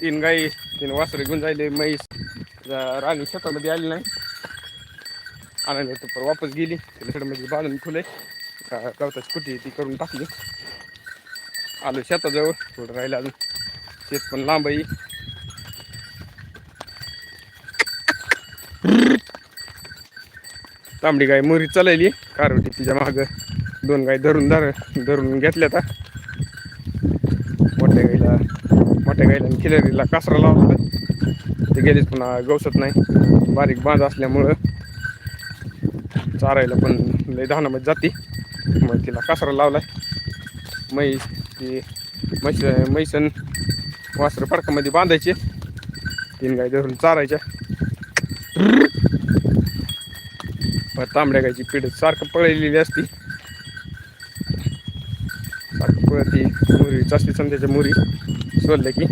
तीन गाई तीन वासरे घेऊन जायले म्हैस. राणी शेतामध्ये आली नाही. आणायला तर वापस गेली. तिकडे म्हणजे बांधून फुले गवताची कुटी ती करून टाकली. आलो शेताजवळ थोडं राहिलं अजून. शेत पण लांब आहे. तांबडी गाय मोरी चालली कारवटी तिच्या माग. दोन गाय धरून धर धरून घेतल्या आता. मोठ्या गाईला मोठ्या गाईला खिलरीला कासरा लावला ते गेलीच पुन्हा गवसत नाही. बारीक बांध असल्यामुळं चारायला पण लय धानामध्ये जाते. मग तिला कासरा लावलाय. म्हैस ती म्हैस म्हैसन वासर फडकामध्ये बांधायचे. तीन गाय धरून चारायच्या. तांबड्या गायची पीठ सारखं पळलेली असती. ती मुरी जसरी छन् चाहिँ मुरी कि.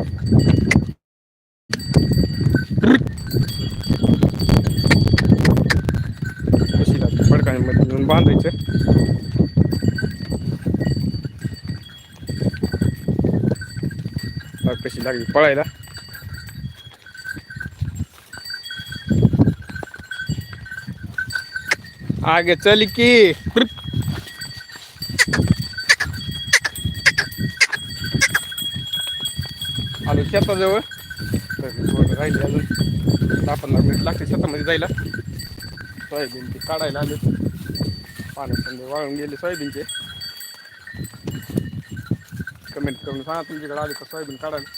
मैले नुन बाँध्दैछ खुसी लाग्यो आगे चली की. आणि शेताजवळ. राहिले अजून. दहा पंधरा मिनिट लागते शेतामध्ये जायला. सोयाबीन ते काढायला आले. पाण्यात समजा वाळून गेले सोयाबीनचे. कमेंट करून सांगा तुमच्याकडे आले का सोयाबीन काढायला?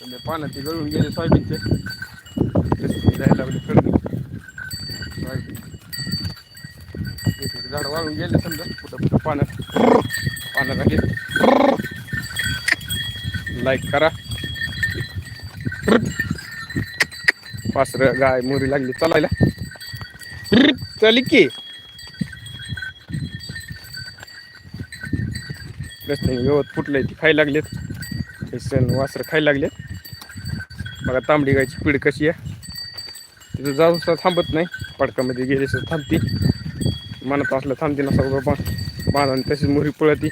म्हणजे पाण्यात ते गळून गेले सोयाबीनचे. जायला लागले कडून सोयाबीन. झाड वाळून गेले समजा. कुठं कुठं पाण्यात. पाण्यात आले. लाईक करा. वासर गाय मोरी लागली. चालायला चली की रस्त्याने गवत फुटलंय ती खायला लागलेत. हे सण वासर खायला लागलेत. बघा तांबडी गायची पीड कशी आहे. तिथं जाऊन थांबत नाही. पडकामध्ये गेले सर थांबती. मनात असलं थांबते ना सगळं बा बांधा तशीच मोरी पळती.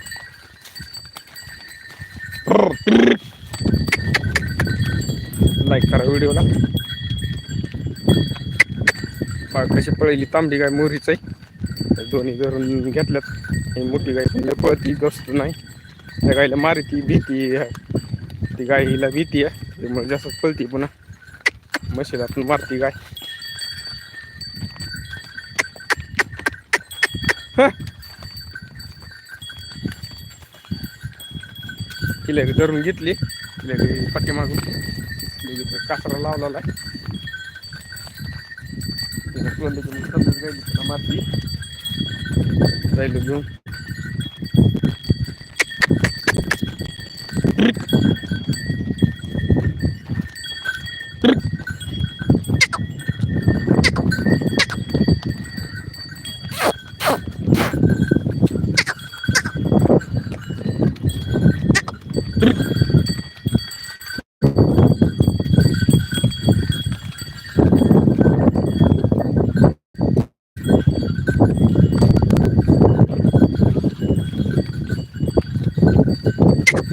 लाईक करा व्हिडिओला. बघा कशी पळली तांबडी गाय मोरीच आहे. दोन्ही धरून घेतल्यात. ही मोठी गाय पण पळती गसत नाही. त्या गायला मारती भीती आहे. ती गाय हिला भीती आहे. त्यामुळे जास्त पळती पुन्हा. म्हशीला पण मारती गाय. तिला धरून घेतली. तिला पाठीमागून. कासरा लावलेला आहे. तिला सोडलं की मग समजून गेली तिला मारती जायला घेऊन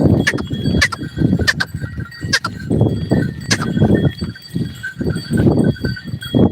何?